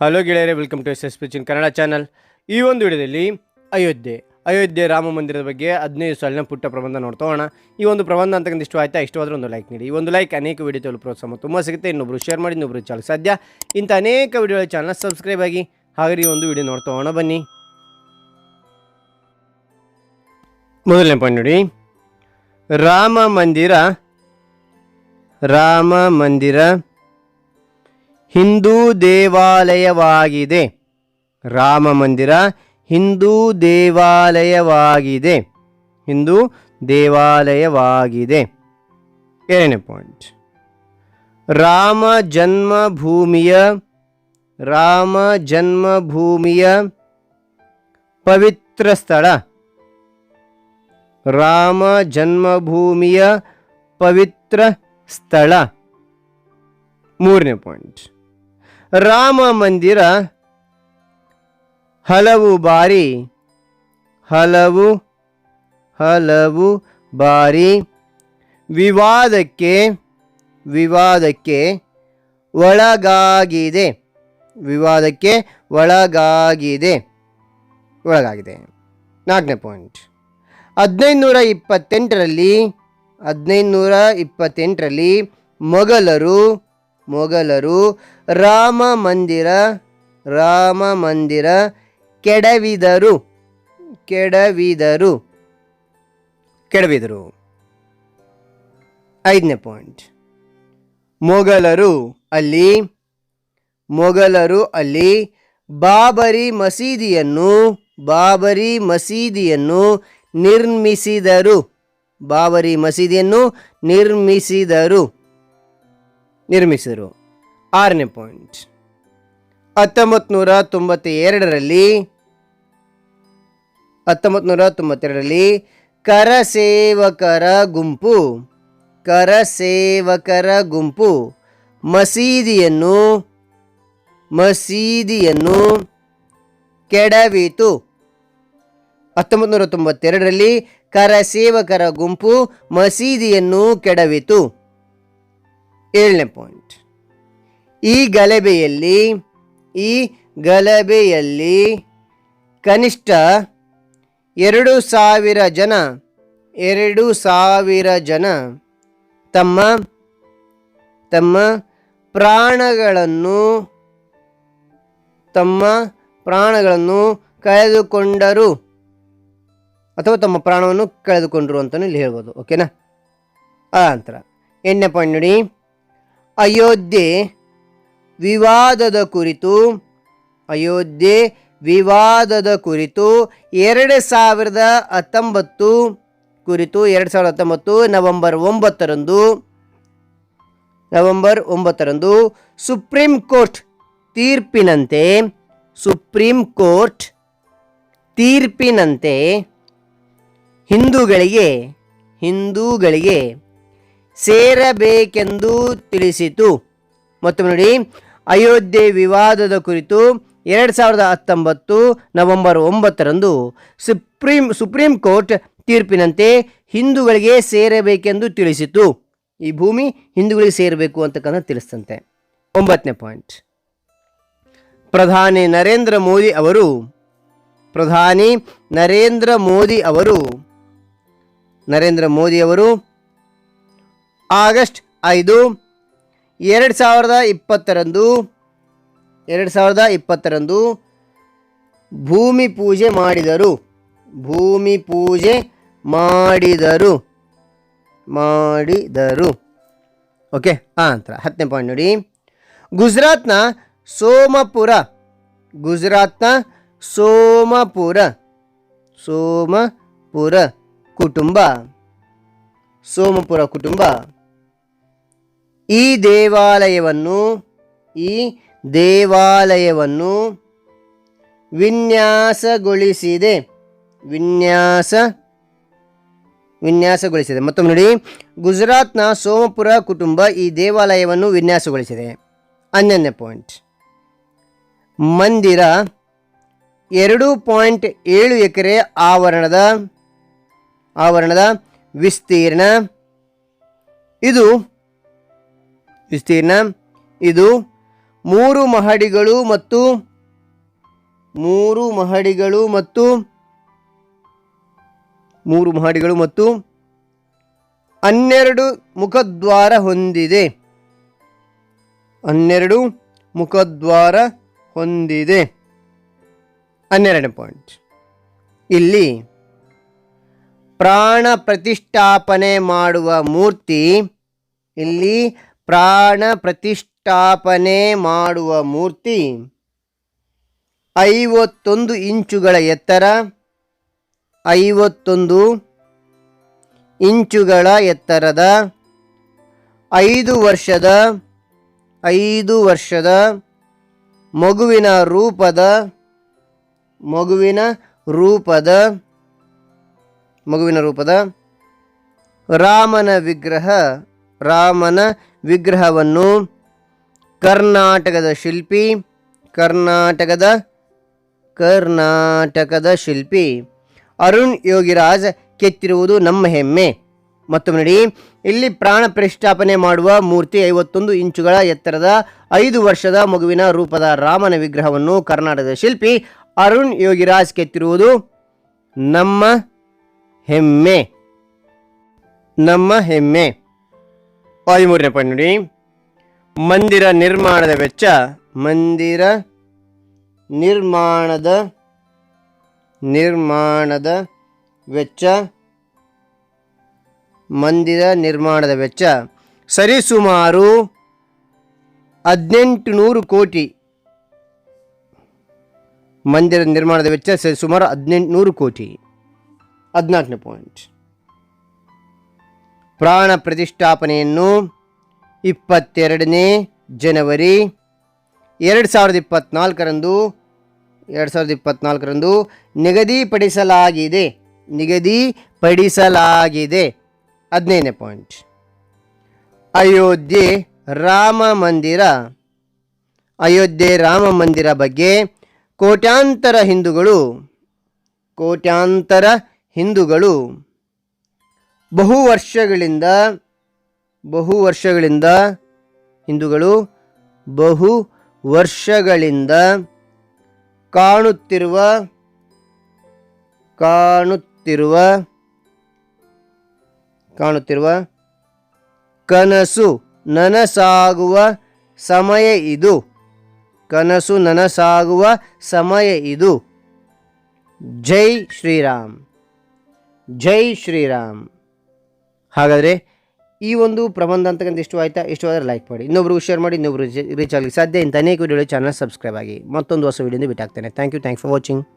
Hello ಗೆಳೆಯರೇ welcome to S S ಪಿಚಿನ್ Kannada channel ಈ ಒಂದು ವಿಡಿಯೋದಲ್ಲಿ ಅಯೋಧ್ಯೆ ಅಯೋಧ್ಯೆ ರಾಮ ಮಂದಿರದ ಬಗ್ಗೆ ಹದಿನೈದು ಸಾಲಿನ ಪುಟ್ಟ ಪ್ರಬಂಧ ನೋಡ್ತೋಣ ಈ ಒಂದು ಪ್ರಬಂಧ ಅಂತಕ್ಕಂಥ ಇಷ್ಟ ಆಯ್ತಾ, ಇಷ್ಟವಾದ್ರೆ ಒಂದು ಲೈಕ್ ನೀಡಿ. ಈ ಒಂದು ಲೈಕ್ ಅನೇಕ ವಿಡಿಯೋ ತಲುಪ ಪ್ರೋತ್ಸಾಹ ತುಂಬ ಸಿಗುತ್ತೆ. ಇನ್ನೊಬ್ರು ಶೇರ್ ಮಾಡಿ, ಇನ್ನೊಬ್ರು ಚಾನಲ್ ಸಾಧ್ಯ. ಇಂಥ ಅನೇಕ ವಿಡಿಯೋಗಳ ಚಾನಲ್ ಸಬ್ಸ್ಕ್ರೈಬ್ ಆಗಿ ಹಾಗೆ ಈ ಒಂದು ವಿಡಿಯೋ ನೋಡ್ತೋಣ ಬನ್ನಿ. ಮೊದಲನೇ ಪಾಯಿಂಟ್ ನೋಡಿ. ರಾಮ ಮಂದಿರ ರಾಮ ಮಂದಿರ ಹಿಂದೂ ದೇವಾಲಯವಾಗಿದೆ. ರಾಮ ಮಂದಿರ ಹಿಂದೂ ದೇವಾಲಯವಾಗಿದೆ. ಹಿಂದೂ ದೇವಾಲಯವಾಗಿದೆ. ಎರಡನೇ ಪಾಯಿಂಟ್. ರಾಮ ಜನ್ಮಭೂಮಿಯ ರಾಮ ಜನ್ಮಭೂಮಿಯ ಪವಿತ್ರ ಸ್ಥಳ. ರಾಮ ಜನ್ಮಭೂಮಿಯ ಪವಿತ್ರ ಸ್ಥಳ. ಮೂರನೇ ಪಾಯಿಂಟ್. ರಾಮ ಮಂದಿರ ಹಲವು ಬಾರಿ, ಹಲವು ಹಲವು ಬಾರಿ ವಿವಾದಕ್ಕೆ ವಿವಾದಕ್ಕೆ ಒಳಗಾಗಿದೆ. ವಿವಾದಕ್ಕೆ ಒಳಗಾಗಿದೆ. ಒಳಗಾಗಿದೆ. ನಾಲ್ಕನೇ ಪಾಯಿಂಟ್ ಹದಿನೈದುನೂರ ಇಪ್ಪತ್ತೆಂಟರಲ್ಲಿ ಹದಿನೈದುನೂರ ಇಪ್ಪತ್ತೆಂಟರಲ್ಲಿ ಮೊಘಲರು ಮೊಘಲರು ರಾಮ ಮಂದಿರ ರಾಮ ಮಂದಿರ ಕೆಡವಿದರು ಕೆಡವಿದರು ಕೆಡವಿದರು. ಐದನೇ ಪಾಯಿಂಟ್. ಮೊಘಲರು ಅಲ್ಲಿ ಮೊಘಲರು ಅಲ್ಲಿ ಬಾಬರಿ ಮಸೀದಿಯನ್ನು ಬಾಬರಿ ಮಸೀದಿಯನ್ನು ನಿರ್ಮಿಸಿದರು. ಬಾಬರಿ ಮಸೀದಿಯನ್ನು ನಿರ್ಮಿಸಿದರು ನಿರ್ಮಿಸಿದರು. ಆರನೇ ಪಾಯಿಂಟ್. ಹತ್ತೊಂಬತ್ತು ನೂರ ತೊಂಬತ್ತ ಎರಡರಲ್ಲಿ ಹತ್ತೊಂಬತ್ತು ನೂರ ತೊಂಬತ್ತೆರಡರಲ್ಲಿ ಕರಸೇವಕರ ಗುಂಪು ಕರಸೇವಕರ ಗುಂಪು, ಮಸೀದಿಯನ್ನು ಮಸೀದಿಯನ್ನು ಕೆಡವಿತು. ಹತ್ತೊಂಬತ್ತು ನೂರ ತೊಂಬತ್ತೆರಡರಲ್ಲಿ ಕರಸೇವಕರ ಗುಂಪು, ಮಸೀದಿಯನ್ನು ಕೆಡವಿತು. ಏಳನೇ ಪಾಯಿಂಟ್. ಈ ಗಲಭೆಯಲ್ಲಿ ಈ ಗಲಭೆಯಲ್ಲಿ ಕನಿಷ್ಠ ಎರಡು ಸಾವಿರ ಜನ, ಎರಡು ಸಾವಿರ ಜನ ತಮ್ಮ ತಮ್ಮ ಪ್ರಾಣಗಳನ್ನು ತಮ್ಮ ಪ್ರಾಣಗಳನ್ನು ಕಳೆದುಕೊಂಡರು. ಅಥವಾ ತಮ್ಮ ಪ್ರಾಣವನ್ನು ಕಳೆದುಕೊಂಡರು ಅಂತಲೂ ಇಲ್ಲಿ ಹೇಳ್ಬೋದು, ಓಕೆನಾ? ಆ ನಂತರ ಎಂಟನೇ ಪಾಯಿಂಟ್ ನೋಡಿ. ಅಯೋಧ್ಯೆ ವಿವಾದದ ಕುರಿತು, ಅಯೋಧ್ಯೆ ವಿವಾದದ ಕುರಿತು ಎರಡು ಸಾವಿರದ ಹತ್ತೊಂಬತ್ತು, ಕುರಿತು ಎರಡು ಸಾವಿರದ ಹತ್ತೊಂಬತ್ತು ನವೆಂಬರ್ ಒಂಬತ್ತರಂದು ನವೆಂಬರ್ ಒಂಬತ್ತರಂದು ಸುಪ್ರೀಂ ಕೋರ್ಟ್ ತೀರ್ಪಿನಂತೆ, ಸುಪ್ರೀಂ ಕೋರ್ಟ್ ತೀರ್ಪಿನಂತೆ ಹಿಂದೂಗಳಿಗೆ ಹಿಂದೂಗಳಿಗೆ ಸೇರಬೇಕೆಂದು ತಿಳಿಸಿತು. ಮತ್ತು ನೋಡಿ ಅಯೋಧ್ಯೆ ವಿವಾದದ ಕುರಿತು ಎರಡು ಸಾವಿರದ ಹತ್ತೊಂಬತ್ತು ನವೆಂಬರ್ ಒಂಬತ್ತರಂದು ಸುಪ್ರೀಂ ಸುಪ್ರೀಂ ಕೋರ್ಟ್ ತೀರ್ಪಿನಂತೆ ಹಿಂದೂಗಳಿಗೆ ಸೇರಬೇಕೆಂದು ತಿಳಿಸಿತು ಈ ಭೂಮಿ ಹಿಂದೂಗಳಿಗೆ ಸೇರಬೇಕು ಅಂತಕ್ಕಂಥ ತಿಳಿಸ್ತಂತೆ. ಒಂಬತ್ತನೇ ಪಾಯಿಂಟ್. ಪ್ರಧಾನಿ ನರೇಂದ್ರ ಮೋದಿ ಅವರು, ಪ್ರಧಾನಿ ನರೇಂದ್ರ ಮೋದಿ ಅವರು, ನರೇಂದ್ರ ಮೋದಿ ಅವರು ಆಗಸ್ಟ್ ಐದು ಎರಡು ಸಾವಿರದ ಇಪ್ಪತ್ತರಂದು, ಎರಡು ಸಾವಿರದ ಇಪ್ಪತ್ತರಂದು ಭೂಮಿ ಪೂಜೆ ಮಾಡಿದರು. ಭೂಮಿ ಪೂಜೆ ಮಾಡಿದರು. ಮಾಡಿದರು. ಓಕೆ ಆ ನಂತರ ಹತ್ತನೇ ಪಾಯಿಂಟ್ ನೋಡಿ. ಗುಜರಾತ್ನ ಸೋಮಪುರ ಗುಜರಾತ್ನ ಸೋಮಪುರ ಸೋಮಪುರ ಕುಟುಂಬ ಸೋಮಪುರ ಕುಟುಂಬ. ಈ ದೇವಾಲಯವನ್ನು ಈ ದೇವಾಲಯವನ್ನು ವಿನ್ಯಾಸಗೊಳಿಸಿದೆ. ವಿನ್ಯಾಸ, ವಿನ್ಯಾಸಗೊಳಿಸಿದೆ. ಮತ್ತೊಮ್ಮೆ ನೋಡಿ, ಗುಜರಾತ್ನ ಸೋಮಪುರ ಕುಟುಂಬ ಈ ದೇವಾಲಯವನ್ನು ವಿನ್ಯಾಸಗೊಳಿಸಿದೆ. ಹನ್ನೊಂದನೇ ಪಾಯಿಂಟ್. ಮಂದಿರ ಎರಡು ಪಾಯಿಂಟ್ ಏಳು ಎಕರೆ ಆವರಣದ ಆವರಣದ ವಿಸ್ತೀರ್ಣ. ಇದು ವಿಸ್ತೀರ್ಣ. ಇದು ಮೂರು ಮಹಡಿಗಳು ಮತ್ತು ಮೂರು ಮಹಡಿಗಳು ಮತ್ತು ಮೂರು ಮಹಡಿಗಳು ಮತ್ತು ಹನ್ನೆರಡು ಮುಖದ್ವಾರ ಹೊಂದಿದೆ. ಹನ್ನೆರಡು ಮುಖದ್ವಾರ ಹೊಂದಿದೆ. ಹನ್ನೆರಡನೇ ಪಾಯಿಂಟ್ ಇಲ್ಲಿ ಪ್ರಾಣ ಪ್ರತಿಷ್ಠಾಪನೆ ಮಾಡುವ ಮೂರ್ತಿ ಇಲ್ಲಿ ಪ್ರಾಣ ಪ್ರತಿಷ್ಠಾಪನೆ ಮಾಡುವ ಮೂರ್ತಿ. ಐವತ್ತೊಂದು ಇಂಚುಗಳ ಎತ್ತರ. ಐವತ್ತೊಂದು ಇಂಚುಗಳ ಎತ್ತರದ. ಐದು ವರ್ಷದ. ಐದು ವರ್ಷದ ಮಗುವಿನ ರೂಪದ. ಮಗುವಿನ ರೂಪದ. ಮಗುವಿನ ರೂಪದ. ರಾಮನ ವಿಗ್ರಹ. ರಾಮನ ವಿಗ್ರಹವನ್ನು ಕರ್ನಾಟಕದ ಶಿಲ್ಪಿ, ಕರ್ನಾಟಕದ ಕರ್ನಾಟಕದ ಶಿಲ್ಪಿ ಅರುಣ್ ಯೋಗಿರಾಜ್ ಕೆತ್ತಿರುವುದು ನಮ್ಮ ಹೆಮ್ಮೆ. ಮತ್ತೊಮ್ಮೆ ನೋಡಿ, ಇಲ್ಲಿ ಪ್ರಾಣ ಪ್ರತಿಷ್ಠಾಪನೆ ಮಾಡುವ ಮೂರ್ತಿ ಐವತ್ತೊಂದು ಇಂಚುಗಳ ಎತ್ತರದ ಐದು ವರ್ಷದ ಮಗುವಿನ ರೂಪದ ರಾಮನ ವಿಗ್ರಹವನ್ನು ಕರ್ನಾಟಕದ ಶಿಲ್ಪಿ ಅರುಣ್ ಯೋಗಿರಾಜ್ ಕೆತ್ತಿರುವುದು ನಮ್ಮ ಹೆಮ್ಮೆ. ನಮ್ಮ ಹೆಮ್ಮೆ. ಹದಿಮೂರನೇ ಪಾಯಿಂಟ್ ನೋಡಿ. ಮಂದಿರ ನಿರ್ಮಾಣದ ವೆಚ್ಚ, ಮಂದಿರ ನಿರ್ಮಾಣದ ನಿರ್ಮಾಣದ ವೆಚ್ಚ, ಮಂದಿರ ನಿರ್ಮಾಣದ ವೆಚ್ಚ. ಸರಿಸುಮಾರು ಹದಿನೆಂಟು ನೂರು ಕೋಟಿ ಮಂದಿರ ನಿರ್ಮಾಣದ ವೆಚ್ಚ ಸರಿಸುಮಾರು ಹದಿನೆಂಟುನೂರು ಕೋಟಿ. ಹದಿನಾಲ್ಕನೇ ಪಾಯಿಂಟ್ ಪ್ರಾಣ ಪ್ರತಿಷ್ಠಾಪನೆಯನ್ನು ಇಪ್ಪತ್ತೆರಡನೇ ಜನವರಿ ಎರಡು ಸಾವಿರದ ಇಪ್ಪತ್ತ್ನಾಲ್ಕರಂದು ಎರಡು ಸಾವಿರದ ಇಪ್ಪತ್ತ್ನಾಲ್ಕರಂದು ನಿಗದಿಪಡಿಸಲಾಗಿದೆ. ನಿಗದಿಪಡಿಸಲಾಗಿದೆ. ಹದಿನೈದನೇ ಪಾಯಿಂಟ್. ಅಯೋಧ್ಯೆ ರಾಮ ಮಂದಿರ. ಅಯೋಧ್ಯೆ ರಾಮ ಮಂದಿರ ಬಗ್ಗೆ ಕೋಟ್ಯಾಂತರ ಹಿಂದೂಗಳು ಕೋಟ್ಯಾಂತರ ಹಿಂದೂಗಳು ಬಹು ವರ್ಷಗಳಿಂದ ಬಹು ವರ್ಷಗಳಿಂದ, ಹಿಂದೂಗಳು, ಬಹು ವರ್ಷಗಳಿಂದ ಕಾಣುತ್ತಿರುವ ಕಾಣುತ್ತಿರುವ ಕಾಣುತ್ತಿರುವ ಕನಸು ನನಸಾಗುವ ಸಮಯ ಇದು. ಕನಸು ನನಸಾಗುವ ಸಮಯ ಇದು. ಜೈ ಶ್ರೀರಾಮ್. ಜೈ ಶ್ರೀರಾಮ್. ಹಾಗಾದರೆ ಈ ಒಂದು ಪ್ರಬಂಧ ಅಂತಕ್ಕಂಥ ಇಷ್ಟ ಆಯಿತಾ? ಇಷ್ಟವಾದರೆ ಲೈಕ್ ಮಾಡಿ. ಇನ್ನೊಬ್ಬರು ಶೇರ್ ಮಾಡಿ ಇನ್ನೊಬ್ಬರು ರೀಚ್ ಆಗಲಿ ಸಾಧ್ಯ. ಇಂಥ ಅನೇಕ ವಿಡಿಯೋ ಚಾನಲ್ ಸಬ್ಸ್ಕ್ರೈಬ್ ಆಗಿ ಮತ್ತೊಂದು ಹೊಸ ವೀಡಿಯೋದು ಬಿಟ್ಟಾಗ್ತೇನೆ thank you thank for watching